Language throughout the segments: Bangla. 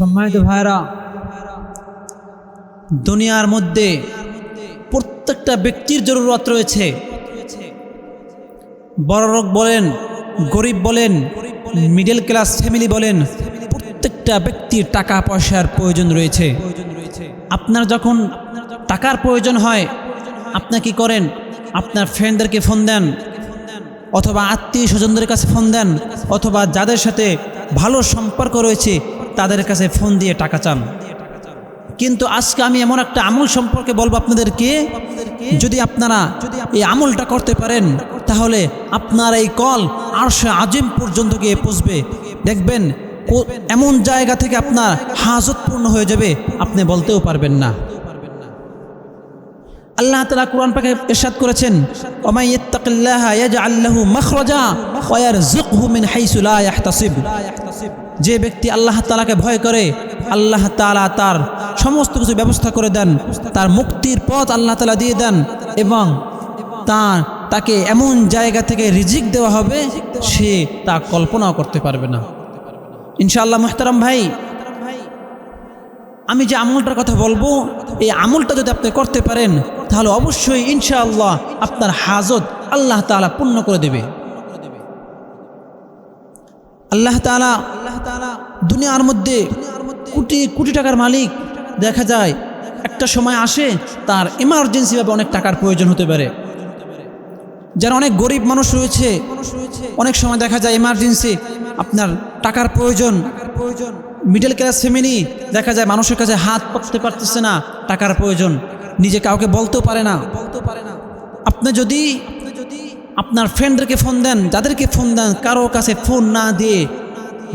সম্মানিত ভাইরা দুনিয়ার মধ্যে প্রত্যেকটা ব্যক্তির জরুরত রয়েছে। বড় লোক বলেন, গরিব বলেন মিডল ক্লাস ফ্যামিলি বলেন, প্রত্যেকটা ব্যক্তির টাকা পয়সার প্রয়োজন রয়েছে। আপনার যখন টাকার প্রয়োজন হয়, আপনি কি করেন? আপনার ফ্রেন্ডদেরকে ফোন দেন, অথবা আত্মীয় স্বজনদের কাছে ফোন দেন, অথবা যাদের সাথে ভালো সম্পর্ক রয়েছে তাদের কাছে ফোন দিয়ে টাকা চান। কিন্তু আজকে আমি এমন একটা আমল সম্পর্কে বলব আপনাদেরকে, যদি আপনারা এই আমলটা করতে পারেন, তাহলে আপনার এই কল আর আজিম পর্যন্ত গিয়ে পৌঁছবে। দেখবেন এমন জায়গা থেকে আপনার হাজত পূর্ণ হয়ে যাবে, আপনি বলতেও পারবেন না। আল্লাহ তালা কোরআন পাকে ইরশাদ করেছেন ওমাই ইত্তাকিল্লাহ ইয়াজআল লাহু মাখরাজা মিন হাইসু লা ইয়াহতাসিব যে ব্যক্তি আল্লাহ তাআলাকে ভয় করে, আল্লাহ তাআলা তার সমস্ত কিছু ব্যবস্থা করে দেন, তার মুক্তির পথ আল্লাহ তালা দিয়ে দেন এবং তার, তাকে এমন জায়গা থেকে রিজিক দেওয়া হবে, সে তা কল্পনাও করতে পারবে না। ইনশাআল্লাহ মুহতারাম ভাই, আমি যে আমলটার কথা বলব, এই আমলটা যদি আপনি করতে পারেন, তাহলে অবশ্যই ইনশাআল্লাহ আপনার হাজত আল্লাহ তাআলা পূর্ণ করে দেবে। আল্লাহ তাআলা দুনিয়ার মধ্যে কোটি কোটি টাকার মালিক দেখা যায়। একটা সময় আসে তার ইমার্জেন্সিভাবে অনেক টাকার প্রয়োজন হতে পারে। যারা অনেক গরিব মানুষ রয়েছে, অনেক সময় দেখা যায় ইমার্জেন্সি আপনার টাকার প্রয়োজন। প্রয়োজন মিডল ক্লাস ফ্যামিলি দেখা যায় মানুষের কাছে হাত পাততে পারতেছে না টাকার প্রয়োজন। নিজে কাউকে বলতেও পারে না। বলতে পারে না আপনি যদি আপনার ফ্রেন্ডদেরকে ফোন দেন, যাদেরকে ফোন দেন, কারও কাছে ফোন না দিয়ে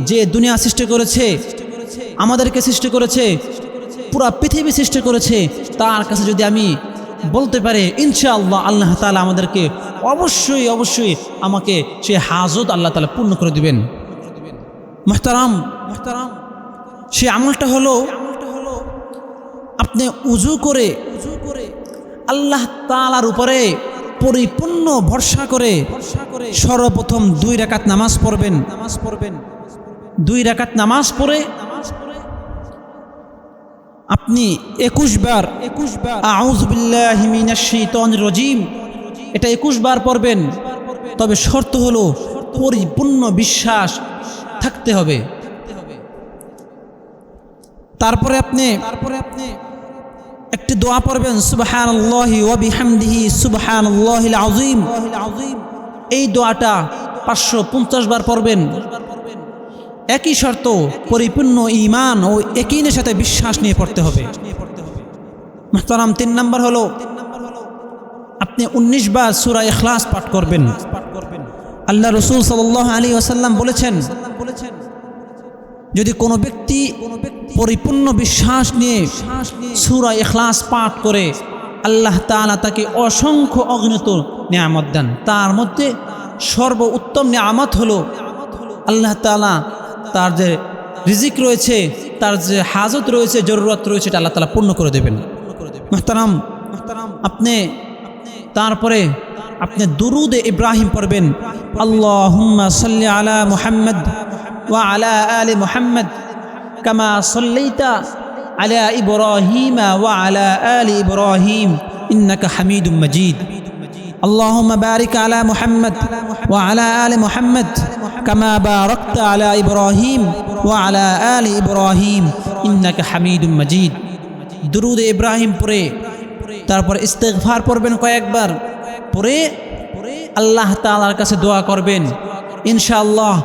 যে দুনিয়া সৃষ্টি করেছে, আমাদেরকে সৃষ্টি করেছে, পুরা পৃথিবী সৃষ্টি করেছে, তার কাছে যদি আমি বলতে পারে, ইনশাআল্লাহ আল্লাহ তালা আমাদেরকে অবশ্যই অবশ্যই আমাকে সে হাজত আল্লাহ তালা পূর্ণ করে দিবেন। মোহতারাম মোহতারাম সে আমলটা হলো, আপনি উজু করে উজু করে আল্লাহ তালার উপরে পরিপূর্ণ ভরসা করে ভরসা করে সর্বপ্রথম দুই রাকাত নামাজ পড়বেন নামাজ পড়বেন। দুই রাকাত নামাজ পড়ে আপনি একুশ বার একুশ বার রজিম। এটা একুশ বার পড়বেন। তবে শর্ত হলো পরিপূর্ণ বিশ্বাস থাকতে হবে। তারপরে আপনি তারপরে আপনি একটি দোয়া পড়বেন বিহামদিহি, সুবহানাল্লাহিল আযীম। এই দোয়াটা পাঁচশো পঞ্চাশ বার পড়বেন। একই শর্ত, পরিপূর্ণ ঈমান ও একইনের সাথে বিশ্বাস নিয়ে পড়তে হবে। মাহতারাম তিন নম্বর হলো, আপনি উনিশ বার সূরা ইখলাস পাঠ করবেন। আল্লাহ রসুল সাল্লাল্লাহু আলী ওয়াসাল্লাম বলেছেন, যদি কোনো ব্যক্তি পরিপূর্ণ বিশ্বাস নিয়ে সুরা এখলাস পাঠ করে, আল্লাহ তাআলা তাকে অসংখ্য অগণিত নিয়ামত দেন। তার মধ্যে সর্ব উত্তম নিয়ামত হলো, আল্লাহ তাআলা তার যে রিজিক রয়েছে তার যে হাজত রয়েছে জরুরত রয়েছে এটা আল্লাহ তাআলা পূর্ণ করে দেবেন মোহতারাম আপনি তারপরে আপনি দুরুদে ইব্রাহিম পড়বেন আল্লাহুম্মা সাল্লি আলা মুহাম্মদ ওয়া আলা আলি মুহাম্মদ কামা সাল্লাইতা আলা ইব্রাহিম ওয়া আলা আলি ইব্রাহিম ইন্নাকা হামিদুম মাজিদ اللهم بارك على محمد وعلى آل محمد কামা বারাকত আলা ইব্রাহিম ওয়া আলা আল ইব্রাহিম ইন্নাকা হামিদুম মাজিদ দুরুদ ইব্রাহিম পড়ে তারপর ইস্তেকভার পড়বেন কয়েকবার। পরে আল্লাহ তালার কাছে দোয়া করবেন। ইনশাআল্লাহ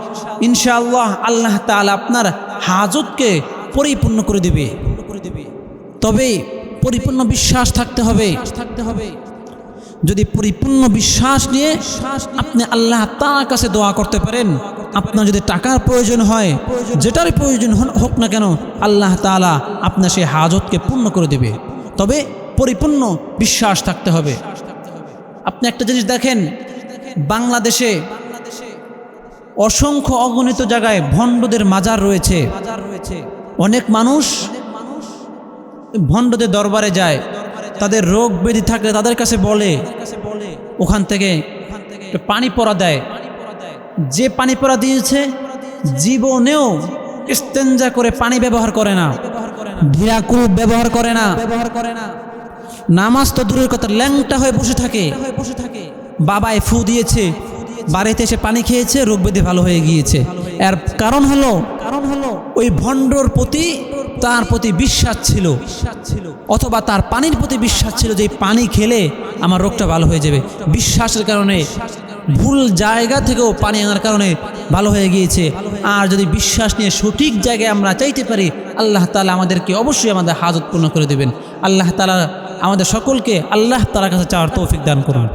ইনশাআল্লাহ আল্লাহ তালা আপনার হাজতকে পরিপূর্ণ করে দেবে। তবে পরিপূর্ণ বিশ্বাস থাকতে হবে থাকতে হবে। যদি পরিপূর্ণ বিশ্বাস নিয়ে আপনি আল্লাহ তার কাছে দোয়া করতে পারেন, আপনার যদি টাকার প্রয়োজন হয় যেটার প্রয়োজন হোক না কেন, আল্লাহ তাআলা আপনার সেই হাজতকে পূর্ণ করে দেবে। তবে পরিপূর্ণ বিশ্বাস থাকতে হবে। আপনি একটা জিনিস দেখেন, বাংলাদেশে অসংখ্য অগণিত জায়গায় ভণ্ডদের মাজার রয়েছে। অনেক মানুষ ভণ্ডদের দরবারে যায়। তাদের রোগ ব্যাধি থাকলে তাদের কাছে বলে, ওখান থেকে পানি পরা দেয়। যে পানি পরা দিয়েছে, জীবনেও ইস্তেঞ্জা করে পানি ব্যবহার করে না ভিরাকুল ব্যবহার করে না ব্যবহার করে না। নামাজ তো দূরের কথা, ল্যাংটা হয়ে বসে থাকে। বসে থাকে বাবায় ফু দিয়েছে, বাড়িতে এসে পানি খেয়েছে, রোগ ব্যাধি ভালো হয়ে গিয়েছে। এর কারণ হলো কারণ হলো, ওই ভণ্ডর প্রতি তার প্রতি বিশ্বাস ছিল। অথবা তার পানির প্রতি বিশ্বাস ছিল যে পানি খেলে আমার রোগটা ভালো হয়ে যাবে। বিশ্বাসের কারণে ভুল জায়গা থেকেও পানি আনার কারণে ভালো হয়ে গিয়েছে। আর যদি বিশ্বাস নিয়ে সঠিক জায়গায় আমরা চাইতে পারি, আল্লাহ তালা আমাদেরকে অবশ্যই আমাদের হাজত পূর্ণ করে দেবেন। আল্লাহ তালা আমাদের সকলকে আল্লাহ তালার কাছে চাওয়ার তৌফিক দান করুন।